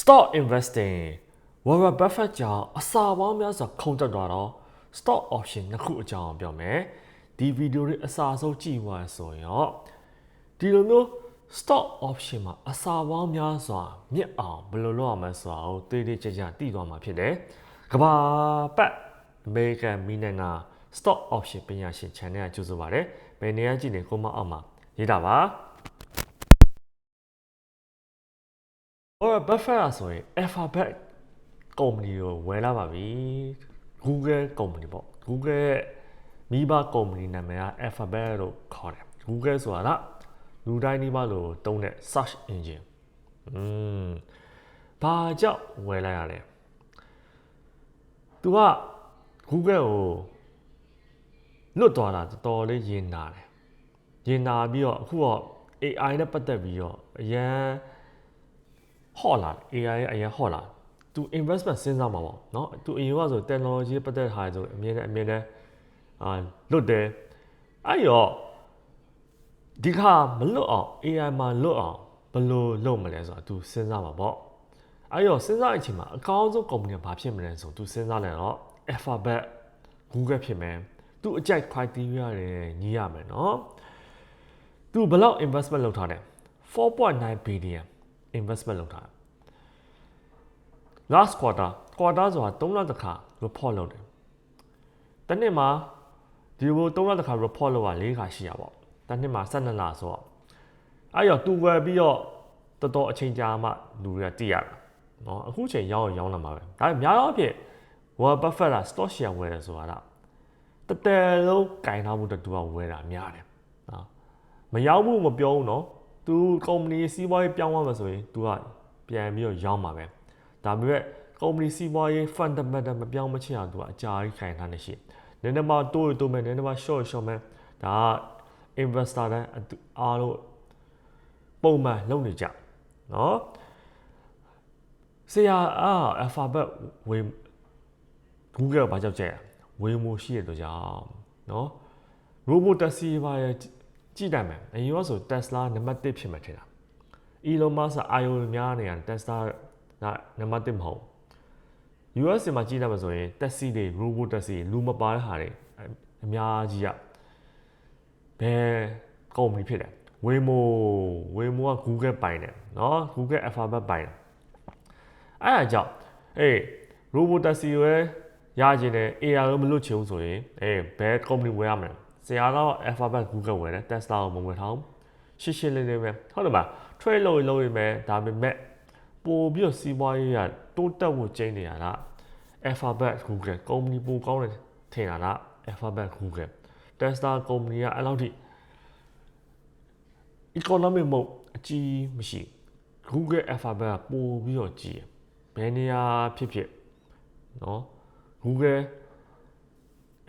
stock investing Warren Buffett ကြောင့်အစာပေါင်းများစွာခုန်တက်သွားတော့ stock option နှစ်ခုအကြောင်းပြောမယ်ဒီဗီဒီယိုလေးအစာဆုံးကြည့်သွားရဆိုရင်တော့ဒီလိုမျိုး stock option မှာအစာပေါင်းများစွာမြင့်အောင်ဘယ်လိုလုပ်ရမလဲဆိုတာကိုသိသိချာချာသိသွားမှာဖြစ်တယ်ကဘာပတ် American မီနန်က stock option ပညာရှင် channel ကကြိုဆိုပါတယ်ဘယ်နေရာကြည့်နေကိုမအောင်မှာရေးတာပါ Warren Buffett ကဆိုရင် Alphabet ကုမ္ပဏီကိုဝယ်လာပါပြီ Google ကုမ္ပဏီပေါ့ Google ရဲ့မိဘကုမ္ပဏီနာမည်က Alphabet လို့ခေါ်တယ် Google ဆိုတာကလူတိုင်းဒီမှာလို့တုံးတဲ့ search engine อืมဘာကြောင့်ဝယ်လိုက်ရလဲ तू က Google ကိုလွတ်သွားတာတော်တော်လေးရင်နာတယ်ရင်နာပြီးတော့အခုတော့ AI နဲ့ပတ်သက်ပြီးတော့အရန် ဟော့လာ AI ရဲ့အရင်ဟော့လာသူ investment စဉ်းစားမှာပေါ့เนาะသူအရင်ကဆို technology ပတ်သက်ဟာဆိုအမြဲတမ်းအမြဲတမ်းအာလွတ်တယ်အဲ့ရောဒီခါမလွတ်အောင် AI မှာလွတ်အောင်ဘယ်လိုလုပ်မလဲဆိုတော့သူစဉ်းစားမှာပေါ့အဲ့ရောစဉ်းစားအချိန်မှာအကောင်းဆုံး company ဘာဖြစ်မလဲဆိုသူစဉ်းစားလိုက်တော့ Alphabet Google ဖြစ်မယ်သူအကြိုက် criteria တွေညီးရမယ်เนาะသူဘယ်လောက် investment လုပ်ထားတယ်4.9 billion investment လုပ်ထားတယ် last quarter quarter ဆိုတာ3လတစ်ခါ report လုပ်တယ်တနေ့မှာဒီလို3လတစ်ခါ report လုပ်တာ၄ခါရှိရပေါ့တနေ့မှာ12လဆိုတော့အဲ့ရောသူဝယ်ပြီးတော့တော်တော်အချိန်ကြာမှလူတွေကတည်ရတာเนาะအခုချိန်ရောင်းရောင်းလာမှာပဲဒါပေမဲ့များသောအားဖြင့် Warren Buffett က stock share ဝယ်တယ်ဆိုတာကတတဲလုံးကင်ထားမှုတူကဝယ်တာများတယ်နော်မရောက်ဘူးမပြောဘူးเนาะ သူကုမ္ပဏီစီးပွားရေးပြောင်းသွားမှာဆိုရင် तू ကပြန်ပြီးတော့ရောင်းမှာပဲဒါပေမဲ့ကုမ္ပဏီစီးပွားရေး fundamental မပြောင်းမချင်အောင် तू ကအကြာကြီးခိုင်ထားနေရှိနည်းနည်းမှတိုးတိုးမယ်နည်းနည်းမှ short short မယ်ဒါက investor တိုင်းအားလုံးပုံမှန်လုပ်နေကြเนาะဆရာအာ alphabet ဝေ Google ဘာကြောက်ကြက်ဝေမိုရှိရတဲ့ကြောင့်เนาะ robot taxi ဘာရဲ့ ကြည့်တယ်မယ်အရင်ကဆို Tesla နံပါတ်1ဖြစ်မှာထင်တာ Elon Musk အာယုံများနေရ Tesla ကနံပါတ်1မဟုတ် US မှာကြည့်တယ်မှာဆိုရင် taxi တွေ robot taxi လူမပါတဲ့ဟာတွေအများကြီးရဘယ်ကုမ္ပဏီဖြစ်တယ် Waymo Waymo က Google ပိုင်တယ်เนาะ Google Alphabet ပိုင်တယ်အဲ့ဒါကြောင့်အေး robot taxi ကိုရကျင်တယ် AI ကိုမလွတ်ချင်ဘူးဆိုရင်အေးဘယ်ကုမ္ပဏီဝယ်ရမလဲ ဆရာတော့ Alphabet Google ဝယ်တယ် Tesla ကိုမဝယ်ထားဘူးရှင်းရှင်းလင်းလင်းပဲဟုတ်တယ်မလား trade လုပ်ရင်လုပ်ရင်ပဲဒါပေမဲ့ပို့ပြီးတော့စီးပွားရေးကတိုးတက်ဖို့ကျင်းနေရတာ Alphabet Google ကုမ္ပဏီပိုကောင်းတယ်ထင်တာလား Alphabet Google Tesla ကုမ္ပဏီကအဲ့လောက်ထိ economic mode အကြီးမရှိ Google Alphabet ကပို့ပြီးတော့ကြီးဘယ်နေရာဖြစ်ဖြစ်เนาะ Google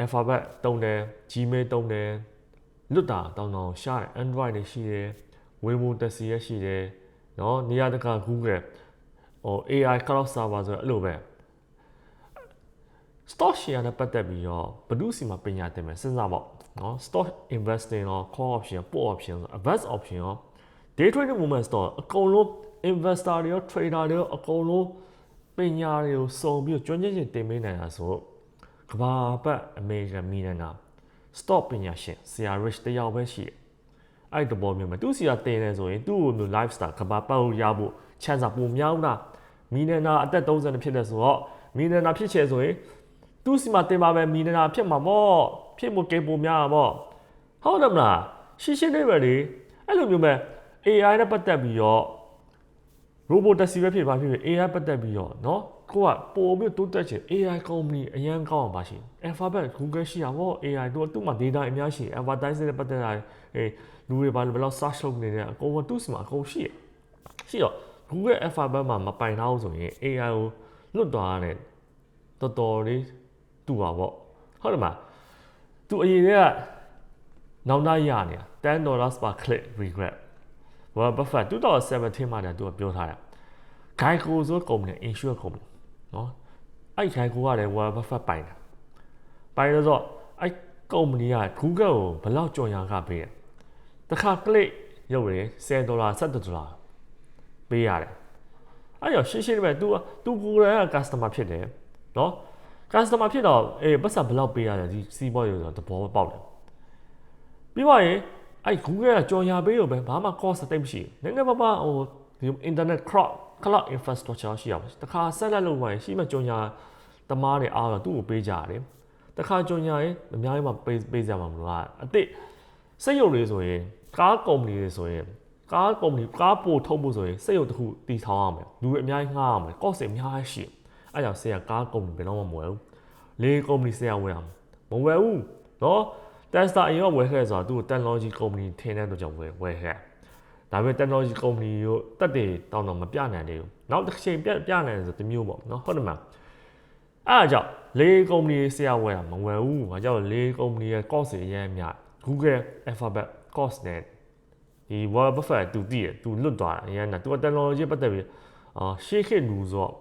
Alphabet တုံးတယ် Gmail တုံးတယ်လွတ်တာတောင်းတောင်းရှားတယ် Android တွေရှိတယ် Waymo Taxi ရရှိတယ်เนาะနေရာတကာ Google ဟို AI cloud server ဆိုအဲ့လိုပဲ stock share နဲ့ပတ်သက်ပြီးတော့ဘယ်သူစီမှာပညာသင်မယ်စဉ်းစားပေါ့နော် stock investing ရော call option put option ဆို advance option ရော day trading movement store အကုန်လုံး investor တွေရော trader တွေရောအကုန်လုံးပညာတွေကိုစုံပြီးကျွမ်းကျင်ခြင်းတင်ပေးနိုင်တာဆို ကဘာပတ်အမေရိကန်မီနန်က stock ပညာရှင်ဆရာ rich တယောက်ပဲရှိတယ်အဲ့တဘောမျိုးမှာသူစီကတင်နေဆိုရင်သူ့ကိုမျိုး lifestyle ကဘာပတ်လို့ရဖို့ chance ပုံများဦးလားမီနန်နာအသက်30ဖြစ်တဲ့ဆိုတော့မီနန်နာဖြစ်ချေဆိုရင်သူ့စီမှာတင်ပါပဲမီနနာဖြစ်မှာပေါ့ဖြစ်မှုကိပုံများပါပေါ့ဟုတ်တယ်မလားရှင်းရှင်းလေးပဲလေအဲ့လိုမျိုးပဲ AI နဲ့ပတ်သက်ပြီးတော့ robot taxi ပဲဖြစ်ပါဖြစ်ဖြစ် AI ပတ်သက်ပြီးတော့เนาะ ကိုကပို့ပြီးတိုးတက်ချင် AI company အရန်ကောင်းအောင်ပါရှင် Alphabet Google ရှိရပါ AI တို့သူ့မှာ data အများရှိ advertising နဲ့ပတ်သက်တာအေးလူတွေဘာလို့ဘယ်လောက် search လုပ်နေတဲ့အကုန်ကသူ့စီမှာအကုန်ရှိရရှိတော့ Google Alphabet မှာမပိုင်ထားဘူးဆိုရင် AI ကိုလွတ်သွားတဲ့တော်တော်လေးတူပါပေါ့ဟုတ်တယ်မလားသူအရင်ကနောင်တရနေတာ10 dollars per click regret Warren Buffett 2017မှာတည်းသူကပြောထားတာ Geico ဆိုကုမ္ပဏီ insurance ကုမ္ပဏီ နော်အဲ့ Geico ကလည်း Warren Buffett ပိုင်တာပိုင်လို့ဆိုအဲ့ကုမ္ပဏီက Google ကိုဘယ်လောက်ကြော်ညာကပေးတယ်တခါ click ရုပ်ရယ်10ဒေါ်လာ17ဒေါ်လာပေးရတယ်အဲ့ရောရှင်းရှင်းလေးပဲ तू तू ကိုယ်တိုင်က customer ဖြစ်တယ်နော် customer ဖြစ်တော့အေးပတ်စံဘယ်လောက်ပေးရတယ်ဒီစီးပွားရေးဆိုတော့သဘောပေါက်တယ်ပြီးပါရင်အဲ့ Google ကကြော်ညာပေးလို့ပဲဘာမှ cost တိတ်မရှိဘူးနည်းနည်းပါးပါဟိုဒီ internet cloud cloud infrastructure ရှိအောင်တခါဆက်လက်လုပ်မှရင်ရှိမှကြော်ညာတမားတွေအားတော့သူ့ကိုပေးကြရတယ်တခါကြော်ညာရင်အများကြီးမှပေးပေးကြမှာမလို့ကအစ်စ်စက်ရုပ်တွေဆိုရင်ကားကုမ္ပဏီတွေဆိုရင်ကားကုမ္ပဏီကားပို့ထုတ်ဖို့ဆိုရင်စက်ရုပ်တစ်ခုတည်ထောင်ရမယ်လူတွေအများကြီးငှားရမယ် cost တွေအများကြီးရှိအဲ့ကြောင့်ဆရာကားကုမ္ပဏီဘယ်တော့မှမဝယ်ဘူးလေကုမ္ပဏီဆရာဝယ်အောင်မဝယ်ဘူးနော် Tesla အရင်ကဝယ်ခဲ့ဆိုတာသူ့ technology company ထင်းတဲ့အတွက်ကြောင့်ဝယ်ဝယ်ခဲ့ ဒါပေမဲ့ technology company ကိုတက်တွေတောင်းတော့မပြနိုင်သေးဘူးနောက်တစ်ချိန်ပြပြနိုင်တယ်ဆိုတမျိုးပေါ့နော်ဟုတ်တယ်မလားအဲ့အကြောင့်လေကုမ္ပဏီဆရာဝယ်တာမဝယ်ဘူးဘာကြောင့်လေကုမ္ပဏီရဲ့ cost တွေအများများ Google Alphabet cost နဲ့ဒီ Warren Buffett သူတည်တယ်သူလွတ်သွားတာအရင်ကသူက technology ပတ်သက်ပြီးအာရှေ့ခေတ်လူဆိုတော့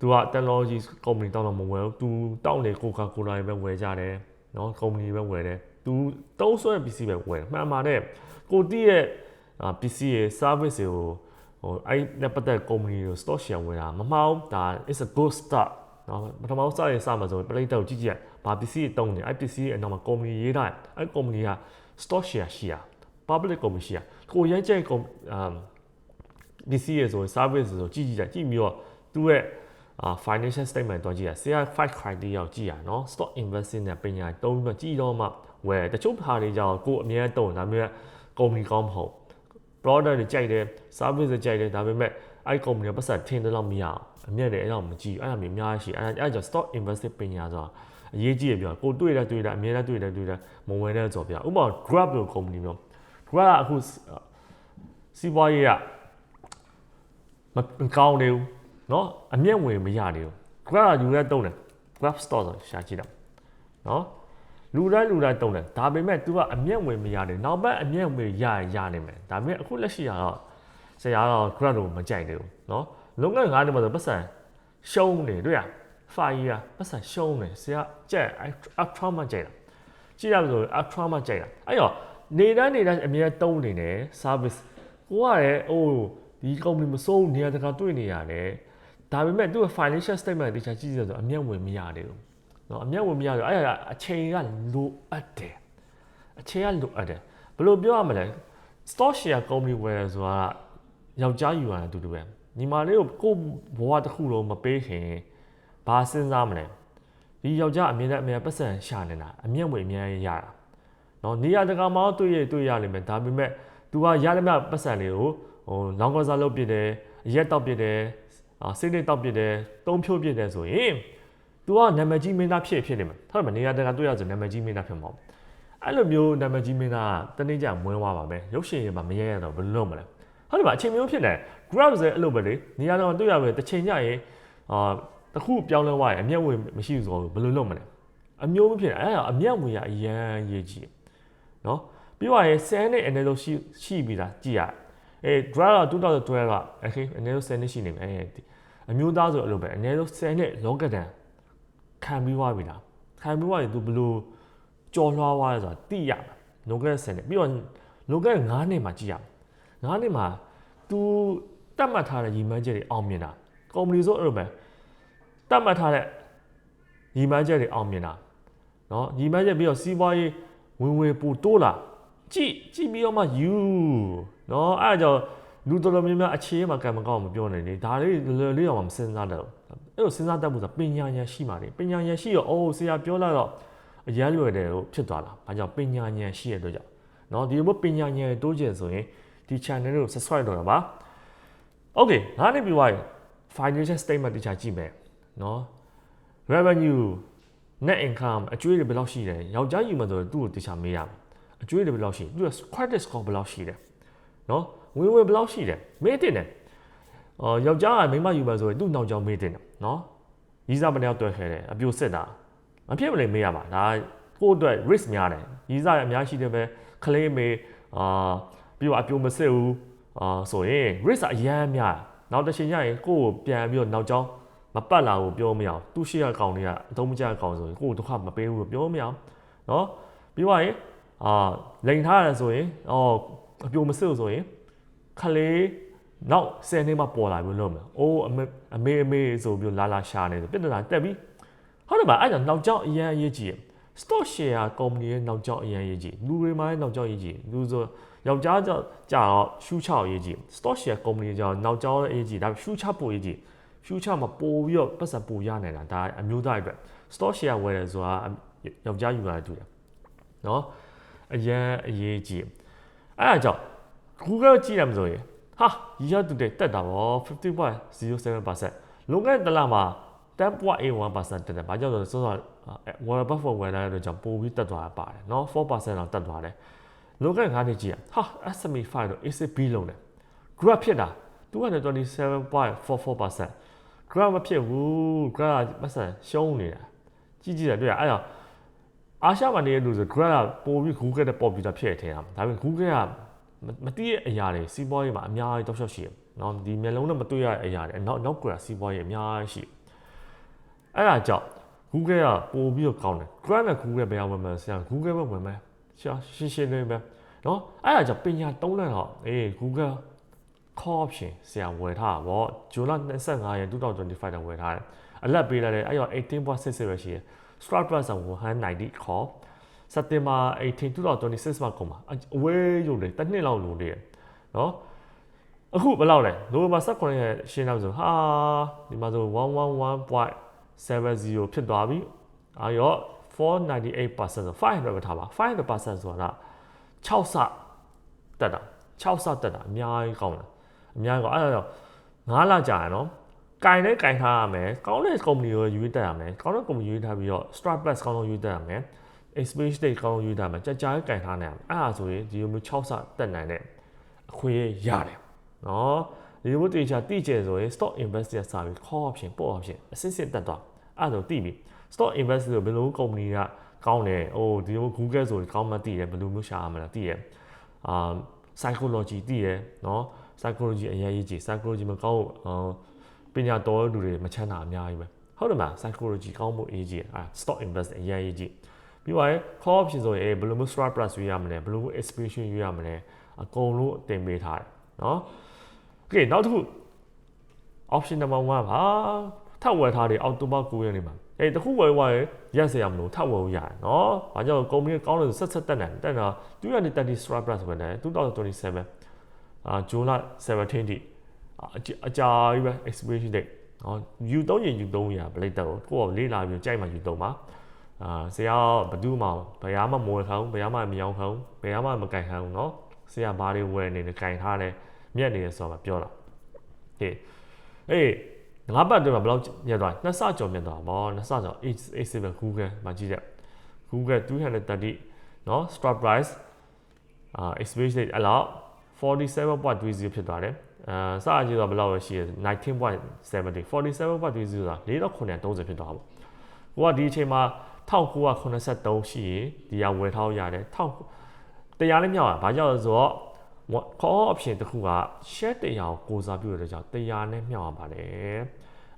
သူက technology company တောင်းတော့မဝယ်ဘူးသူတောင်းနေ Coca-Cola ပဲဝယ်ကြတယ်နော် company ပဲဝယ်တယ်သူတုံးဆွဲပစ္စည်းပဲဝယ်တယ်မှန်ပါတယ်ကိုတည်ရဲ့ ပစ္စည်းရဲ့ service တွေကိုဟိုအဲ့နဲ့ပတ်သက် company ကို stock share ဝယ်တာမမှားဘူးဒါ is a good start နော်ပထမဆုံးစရစမှာဆိုပလိတ်တော့ကြည့်ကြည့်ဘာပစ္စည်းတုံးနေအဲ့ပစ္စည်းရဲ့အနောက်မှာ company ရေးတာအဲ့ company က stock share ရှိရ public company ရှိရကိုရမ်းကျဲ com အမ်ပစ္စည်းရဲ့ဆို service ဆိုကြည့်ကြည့်ကြည့်ပြီးတော့သူ့ရဲ့အာ financial statement တော့ကြည့်ရဆရာ5 criteria ကိုကြည့်ရနော် stock investing နဲ့ပညာတုံးပြီးကြည့်တော့မှဝယ်တချို့ဟာတွေကြောင့်ကိုအများတုံးဒါပေမဲ့ company ကောင်းမဟုတ် product တွေကြိုက်တယ် service တွေကြိုက်တယ်ဒါပေမဲ့အဲ့ company ကပတ်သက်ထင်တယ်လို့မရအောင်အမြတ်တွေအဲ့တော့မကြည့်အဲ့ဒါမျိုးအများကြီးရှိအဲ့အဲ့ကြောင့် stock investing ပညာဆိုတာအရေးကြီးရပြောကိုတွေ့တယ်တွေ့တယ်အများနဲ့တွေ့တယ်တွေ့တယ်မဝင်တဲ့ဆိုပြဥပမာ Grab လို့ company မျိုး Grab ကအခုစီးပွားရေးကမကောင်းသေးဘူးเนาะအမြတ်ဝင်မရသေးဘူး Grab ကယူရဲတုံးတယ် Grab store ဆိုရှာကြည့်တော့เนาะ လူတိုင်းလူတိုင်းတုံးတယ်ဒါပေမဲ့ तू ကအမျက်ဝင်မရတယ်နောက်ဘက်အမျက်ဝင်ရရနေမယ်ဒါပေမဲ့အခုလက်ရှိကတော့ဆရာကတော့ grad ကိုမကြိုက်သေးဘူးเนาะလုံငန်းငါးနှစ်မှာဆိုပတ်စံရှုံးနေတွေ့ရဖိုင်ရပတ်စံရှုံးနေဆရာကြက် ultra မှကြိုက်တာကြည့်ရလို့ ultra မှကြိုက်တာအဲ့တော့နေတိုင်းနေတိုင်းအမြဲတုံးနေတယ် service ကိုကလည်းအိုးဒီကုမ္ပဏီမစိုးနေရတကာတွေ့နေရတယ်ဒါပေမဲ့သူ့ financial statement တခြားကြည့်ရဆိုအမျက်ဝင်မရသေးဘူး နော်အမျက်ဝင်မရတော့အဲ့ဒါအချိန်ကလိုအပ်တယ်အချိန်ကလိုအပ်တယ်ဘယ်လိုပြောရမလဲ stock share company ဝယ်ဆိုတာယောက်ျားယူရတယ်အတူတူပဲညီမလေးကိုကိုဘဝတစ်ခုလုံးမပေးခင်ဘာစဉ်းစားမလဲဒီယောက်ျားအမြဲတမ်းအမြဲပတ်စံရှာနေတာအမျက်ဝင်အများကြီးရတာနော်နေရာတကာမှတွေ့ရတွေ့ရလိမ့်မယ်ဒါပေမဲ့ तू ကရတဲ့မြပတ်စံလေးကိုဟိုလောင်းကစားလုပ်ပြတယ်ရက်တောက်ပြတယ်အာစိတ်နဲ့တောက်ပြတယ်တုံးဖြိုးပြတယ်ဆိုရင် तू ကနာမည်ကြီးမင်းသားဖြစ်ဖြစ်နေမှာဟုတ်တယ်မနေရာတကာတွေ့ရဆိုနာမည်ကြီးမင်းသားဖြစ်မှာအဲ့လိုမျိုးနာမည်ကြီးမင်းသားတနေ့ကျမွေးသွားပါပဲရုပ်ရှင်ရမှာမရရတော့ဘယ်လိုလုပ်မလဲဟုတ်တယ်မအချိန်မျိုးဖြစ်နေ grab ဆိုအဲ့လိုပဲလေနေရာတော့တွေ့ရပဲတစ်ချိန်ညရင်အာတခုပြောင်းလဲသွားရင်အမျက်ဝင်မရှိဘူးဆိုတော့ဘယ်လိုလုပ်မလဲအမျိုးမဖြစ်အဲ့ဒါအမျက်ဝင်ရအရန်ရေးကြည့်နော်ပြီးတော့ရင်10နဲ့အနေလို့ရှိရှိပြီးသားကြည့်ရအဲ drug က2012က okay အနေလို့10နဲ့ရှိနေမယ်အဲအမျိုးသားဆိုအဲ့လိုပဲအနေလို့10နဲ့လောကဒန် ခံပြီးသွားပြီလားခံပြီးသွားရင် तू ဘလို့ကြော်လွှားသွားလဲဆိုတာသိရမှာလောကဒန်10နဲ့ပြီးတော့လောကဒန်9နှစ်မှာကြည့်ရမှာ9နှစ်မှာ तू တတ်မှတ်ထားတဲ့ရည်မှန်းချက်တွေအောင်မြင်တာကုမ္ပဏီဆိုအဲ့လိုပဲတတ်မှတ်ထားတဲ့ရည်မှန်းချက်တွေအောင်မြင်တာเนาะရည်မှန်းချက်ပြီးတော့စီးပွားရေးဝင်ဝင်ပိုတိုးလာကြည့်ကြည့်ပြီးတော့မှယူเนาะအဲ့ဒါကြောင့်လူတော်တော်များများအခြေမှာကံမကောင်းမပြောနိုင်လေဒါလေးလွယ်လေးတော့မစဉ်းစားတော့ အဲ့လိုစဉ်းစားတတ်မှုဆိုပညာဉာဏ်ရှိမှလေပညာဉာဏ်ရှိတော့အိုးဆရာပြောလာတော့အရန်လွယ်တယ်လို့ဖြစ်သွားတာဘာကြောင့်ပညာဉာဏ်ရှိရတဲ့အတွက်ကြောင့်เนาะဒီလိုပညာဉာဏ်တိုးကျင်ဆိုရင်ဒီ channel ကို subscribe လုပ်ရပါ Okay ငါနေပြီးသွားရင် financial statement တခြားကြည့်မယ်เนาะ revenue net income အကျွေးတွေဘယ်လောက်ရှိတယ်ယောက်ျားယူမှဆိုတော့သူ့ကိုတခြားမေးရမယ်အကျွေးတွေဘယ်လောက်ရှိသူက credit score ဘယ်လောက်ရှိတယ်เนาะဝင်ဝင်ဘယ်လောက်ရှိတယ်မေးတင်တယ်အော်ယောက်ျားကမိန်းမယူမှဆိုရင်သူ့နောက်ကျောင်းမေးတင်တယ် နော်ကြီးစားမနဲ့တွေ့ခဲတယ်အပြိုစစ်တာမဖြစ်မနေမေးရမှာဒါကိုယ့်အတွက် risk များတယ်ကြီးစားရအများရှိတယ်ပဲခလေးမေအာပြီးတော့အပြိုမစစ်ဘူးအာဆိုရင် risk အရန်များနောက်တစ်ချိန်ကျရင်ကိုယ့်ကိုပြန်ပြီးတော့နောက်ကျောင်းမပတ်လာဘူးပြောမရအောင်သူ့ရှိရကောင်တွေကအသုံးမကျကောင်ဆိုရင်ကိုယ့်ကိုဒုက္ခမပေးဘူးပြောမရအောင်နော်ပြီးတော့ရင်အာလိန်ထားရဆိုရင်အော်အပြိုမစစ်ဘူးဆိုရင်ခလေး နောက်10နှစ်မှပေါ်လာပြီးလို့မယ်အိုးအမေအမေအမေဆိုပြီးလာလာရှာနေတယ်ပြဿနာတက်ပြီးဟုတ်တယ်ပါအဲ့ဒါနောက်ကျောင်းအရင်အရေးကြီး stock share ကုမ္ပဏီရဲ့နောက်ကျောင်းအရင်အရေးကြီးလူတွေမှာလည်းနောက်ကျောင်းအရေးကြီးလူဆိုယောက်ျားကြောင့်ကြာတော့ရှူးချအရေးကြီး stock share ကုမ္ပဏီကြောင့်နောက်ကျောင်းအရေးကြီးဒါရှူးချပို့အရေးကြီး future မှာပို့ပြီးတော့ပတ်စံပို့ရနေတာဒါအမျိုးသားအတွက် stock share ဝယ်တယ်ဆိုတာယောက်ျားယူလာတူတယ်နော်အရင်အရေးကြီးအဲ့ဒါကြောင့် Google ကြည့်ရမှာဆိုရင် ဟာရီရတူတဲ့တက်တာပေါ့50.07%လုံခဲ့တဲ့လမှာ10.81%တက်တယ်။ဘာကြောင့်လဲဆိုတော့ဝယ်ဘတ်ဖို့ဝယ်လာတဲ့ကြောင့်ပိုပြီးတက်သွားတာပါတယ်။နော်4%တော့တက်သွားတယ်။လုံခဲ့တဲ့၅နှစ်ကြီးอ่ะဟာ SME 5တော့ ACB လုံးတယ်။ graph ဖြစ်တာ227.44% graph မဖြစ်ဘူး graph မဆန်ရှုံးနေတာ။ကြည့်ကြည့်ရတွေ့ရအဲ့တော့အာရှမှာနေတဲ့လူဆို graph ကပိုပြီး Google တဲ့ popular ဖြစ်နေတယ်။ဒါပေမဲ့ Google က မသိတဲ့အရာတွေစီးပွားရေးမှာအများကြီးတောက်လျှောက်ရှိတယ်နော်ဒီမျက်လုံးနဲ့မတွေ့ရတဲ့အရာတွေနောက်နောက်ကစီးပွားရေးအများကြီးရှိအဲ့ဒါကြောင့် Google ကပို့ပြီးတော့ကောင်းတယ် graph နဲ့ Google ဘယ်အောင်ဝင်မလဲဆရာ Google ပဲဝင်မယ်ရှာရှင်းရှင်းလေးပဲနော်အဲ့ဒါကြောင့်ပညာသုံးလတော့အေး Google call option ဆရာဝယ်ထားတာဗောဇွန်လ25ရက်2025တောင်ဝယ်ထားတယ်အလက်ပေးလိုက်တယ်အဲ့ရော18.60ပဲရှိတယ် strike price က190 call စက်တင်ဘာ18 2026မှာကုန်မှာအဝေးရုံလေတစ်နှစ်လောက်လိုနေတယ်နော်အခုဘယ်လောက်လဲနိုဝင်ဘာ18ရက်ရှင်းတော့ဆိုဟာဒီမှာဆို111.70ဖြစ်သွားပြီအာရော498%ဆို500ပဲထားပါ500%ဆိုတာ6ဆတက်တာ6ဆတက်တာအများကြီးကောင်းတယ်အများကြီးကောင်းအဲ့ဒါတော့9လကြာရနော်ကင်နဲ့ကင်ထားရမယ်ကောင်းတဲ့ကုမ္ပဏီကိုရွေးတက်ရမယ်ကောင်းတဲ့ကုမ္ပဏီရွေးထားပြီးတော့ Strat Plus ကောင်းတော့ရွေးတက်ရမယ် experience state ကောင်းရွေးထားမယ်ကြာကြာကင်ထားနိုင်အောင်အဲ့ဒါဆိုရင်ဒီလိုမျိုး6ဆတက်နိုင်တဲ့အခွင့်အရေးရတယ်နော်ဒီလိုမျိုးတေချာတိကျဆိုရင် stock investor service call option put option အစစ်စစ်တက်သွားအဲ့ဒါဆိုတိပြီ stock investor ဆိုဘယ်လိုကုမ္ပဏီကကောင်းတယ်အိုးဒီလို Google ဆိုကောင်းမှသိတယ်ဘယ်လိုမျိုးရှာရမလဲသိတယ်အာ psychology သိတယ်နော် psychology အရေးကြီး psychology မကောင်းဘူးပညာတော်တဲ့လူတွေမချမ်းသာအများကြီးပဲဟုတ်တယ်မလား psychology ကောင်းဖို့အရေးကြီးအာ stock invest အရေးကြီး ပြီးပါရင် call option ဆိုရင်ဘယ်လိုမျိုး strike price ရွေးရမလဲဘယ်လိုမျိုး expiration ရွေးရမလဲအကုန်လုံးအတင်ပေးထားတယ်နော် okay နောက်တစ်ခု option number 1ပါထပ်ဝယ်ထားတယ်အောက်တိုဘာ9ရက်နေ့မှာအေးတခုဝယ်သွားရင်ရက်စရာမလိုထပ်ဝယ်လို့ရတယ်နော်။ဘာကြောင့်ကုမ္ပဏီကောင်းလို့ဆက်ဆက်တက်နေတက်တာ230 strike price ဝင်တယ်2027အာဂျွန်လ17တိအကြာကြီးပဲ expiration date နော်ယူ3ရင်ယူ3ရဘလိတ်တက်ကိုကိုယ်ကလေးလာပြီးကြိုက်မှယူ3ပါ အာဆရာဘဒူးမှဘယ်မှမဝယ်ခံဘူးဘယ်မှမရောင်းခံဘူးဘယ်မှမကင်ခံဘူးနော်ဆရာဘာတွေဝယ်နေလဲကင်ထားတယ်မြက်နေတယ်ဆိုတော့ပြောတာဟေးအေးငါးပတ်အတွင်းမှာဘယ်လောက်မြတ်သွားနှစ်ဆကျော်မြတ်သွားပါနှစ်ဆကျော် A7 Google မှာကြည့်တဲ့ Google 230เนาะ stop price အာ experience rate အဲ့လောက်47.20ဖြစ်သွားတယ်အာစအကြီးတော့ဘယ်လောက်ပဲရှိရ19.70 47.20ဆိုတာ4930ဖြစ်သွားပါကိုကဒီအချိန်မှာ 1983ရှိရင်ဒီရဝယ်ထားရတယ်1000တရားလေးမြောက်อ่ะဘာကြောင့်လဲဆိုတော့ call option တခုက share တရားကိုကိုစားပြုရတဲ့ကြောင့်တရားနဲ့မြောက်ရပါတယ်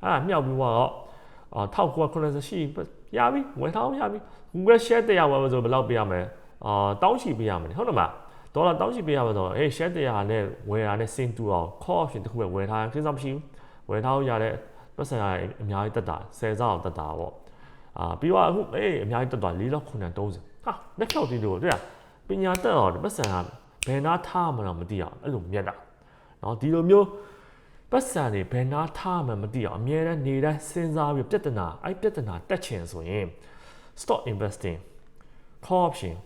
အဲ့ဒါမြောက်ပြီးတော့အာ1980ရှိရပြီဝယ်ထားရပြီ Google share တရားဝယ်လို့ဆိုဘယ်လောက်ပေးရမလဲအာတောင်းချီပေးရမယ်ဟုတ်တယ်မလားဒေါ်လာတောင်းချီပေးရမှာဆိုတော့အေး share တရားနဲ့ဝယ်တာနဲ့ sync တူအောင် call option တခုပဲဝယ်ထားရင်ကိစ္စမရှိဘူးဝယ်ထားရတဲ့ပတ်စံရအများကြီးတက်တာ10ဆအောင်တက်တာပေါ့ အာပြီးတော့အခုအေးအများကြီးတက်သွား4လောက်930ဟာလက်ချောက်သေးလို့တွေ့ရပညာတက်အောင်ပတ်စံကဘယ်နာထားမှတော့မသိအောင်အဲ့လိုမြတ်တာနော်ဒီလိုမျိုးပတ်စံတွေဘယ်နာထားမှမသိအောင်အများနဲ့နေတိုင်းစဉ်းစားပြီးပြဿနာအဲ့ပြဿနာတက်ချင်ဆိုရင် stock investing call option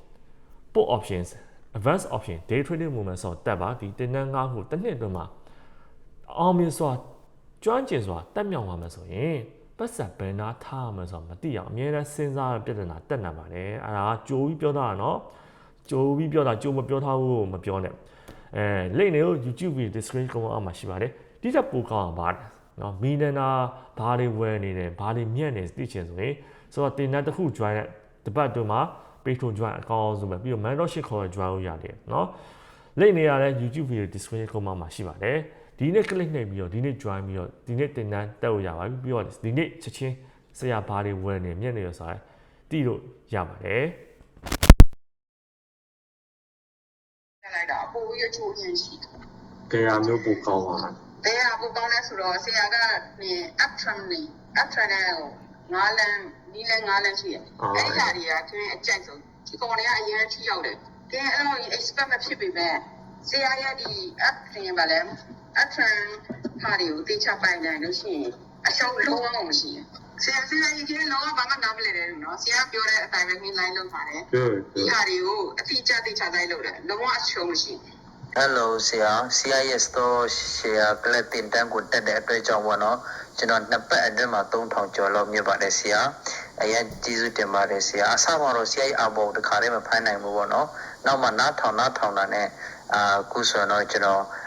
put options advanced option day trading movement ဆိုတက်ပါဒီတင်းနှန်း၅ခုတစ်နှစ်အတွင်းမှာအောင်မြင်စွာကျွမ်းကျင်စွာတက်မြောက်ပါမယ်ဆိုရင် ပတ်စံဘယ်နာထားမှာဆိုတော့မသိအောင်အများအားစဉ်းစားပြဿနာတက်နေပါတယ်အဲ့ဒါကြိုးပြီးပြောတာနော်ကြိုးပြီးပြောတာကြိုးမပြောထားဘူးမပြောနဲ့အဲလိမ့်နေကို YouTube video description ကောင်အောင်မှာရှိပါတယ်တိကျပိုကောင်းအောင်ပါတယ်နော်မီလန်နာဘာတွေဝယ်နေတယ်ဘာတွေမြက်နေသိချင်ဆိုရင်ဆိုတော့တင်တဲ့တစ်ခု join တဲ့တပတ်တွင်းမှာ Patreon join အကောင်းဆုံးပဲပြီးတော့ mentorship ခေါ်တဲ့ join ကိုရတယ်နော်လိမ့်နေရတဲ့ YouTube video description ကောင်အောင်မှာရှိပါတယ် ဒီနေ့ click နှိပ်ပြီးတော့ဒီနေ့ join ပြီးတော့ဒီနေ့တင်တန်းတက်လို့ရပါပြီပြီးတော့ဒီနေ့ချက်ချင်းဆရာဘာတွေဝယ်နေမြက်နေရဆိုရင်တီးလို့ရပါတယ်တက်လိုက်တာအပိုးရချိုးချင်းရှိတယ်တရားမျိုးပိုကောင်းပါလားတရားကိုကောင်းလဲဆိုတော့ဆရာကဒီ uptrend နေ uptrend နဲ့ဟိုငါးလမ်းနီးလဲငါးလမ်းရှိတယ်အဲ့ဒီဟာတွေကတွင်းအကြိုက်ဆုံးဒီကောင်တွေကအရင်ထိရောက်တယ်ကဲအဲ့လို expect မဖြစ်ပေမဲ့ဆရာရဲ့ဒီ uptrend ပါလဲ uptrend ဟာတွေကိုတေချပိုင်နိုင်လို့ရှိရင်အရှုံးလုံးဝမရှိဘူးဆရာဆရာကြီးကလည်းတော့ဘာမှနားမလည်တယ်နော်ဆရာပြောတဲ့အတိုင်းပဲ line လုပ်ပါတယ်ပြောရဒီပြောဟာတွေကိုအတိအကျသိချတိုင်းလုပ်တယ်လုံးဝအရှုံးမရှိဘူး Hello ဆရာ CIS တော့ share ကလည်းတင်တန်းကိုတက်တဲ့အတွက်ကြောင့်ပေါ့နော်ကျွန်တော်နှစ်ပတ်အတွင်းမှာ3000ကျော်လောက်မြတ်ပါတယ်ဆရာအရင်ကျေးဇူးတင်ပါတယ်ဆရာအစမှာတော့ CI အဘောတခါတည်းမဖိုင်းနိုင်ဘူးပေါ့နော်နောက်မှနားထောင်နားထောင်တာနဲ့အာခုဆိုတော့ကျွန်တော်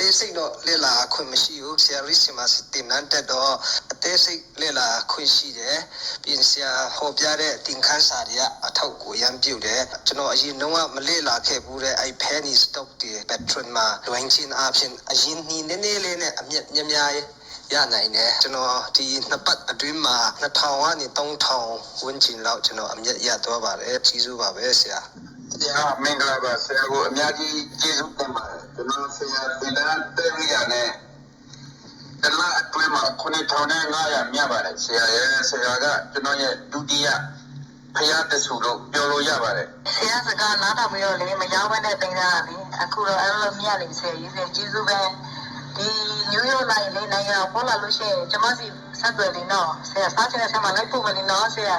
သေးစိတ်တော့လေ့လာခွင့်မရှိဘူးဆရာရီစီမာတင်နန်းတက်တော့အသေးစိတ်လေ့လာခွင့်ရှိတယ်ပြီးရင်ဆရာဟောပြတဲ့တင်ခန်းစာတွေကအထောက်ကိုရမ်းပြုတ်တယ်ကျွန်တော်အရင်တော့မလေ့လာခဲ့ဘူးတဲ့အဲ့ penny stock တွေ patron မှာလွင်ချင်းအဖြစ်အရင်နီးနေနေလေးနဲ့အမြက်များများရနိုင်တယ်ကျွန်တော်ဒီနှစ်ပတ်အတွင်းမှာ2000ကနေ3000ဝန်းကျင်လောက်ကျွန်တော်အမြက်ရသွားပါတယ်ကြီးစုပါပဲဆရာဆ ရာမင်္ဂလာပါဆရာကိုအများကြီးကျေးဇူးတင်ပါတယ်ကျွန်တော်ဆရာဒီလန်တက်ရီရနဲ့တလအတွင်းမှာ9500မြတ်ပါတယ်ဆရာရဲ့ဆရာကကျွန်တော်ရဲ့ဒုတိယဖရာတဆူလို့ပြောလို့ရပါတယ်ဆရာစကားနားထောင်ပြီးတော့လေမရောက်ဘဲနဲ့တင်တာလေအခုတော့အဲ့လိုမြတ်နေဆရာကြီးဆရာကျေးဇူးပဲဒီညိုးရိုးလိုက်လေနိုင်ငံပေါ်လာလို့ရှိရင်ကျမစီဆက်သွယ်နေတော့ဆရာစားချင်တဲ့ဆက်မှာလိုက်ဖို့မနေတော့ဆရာ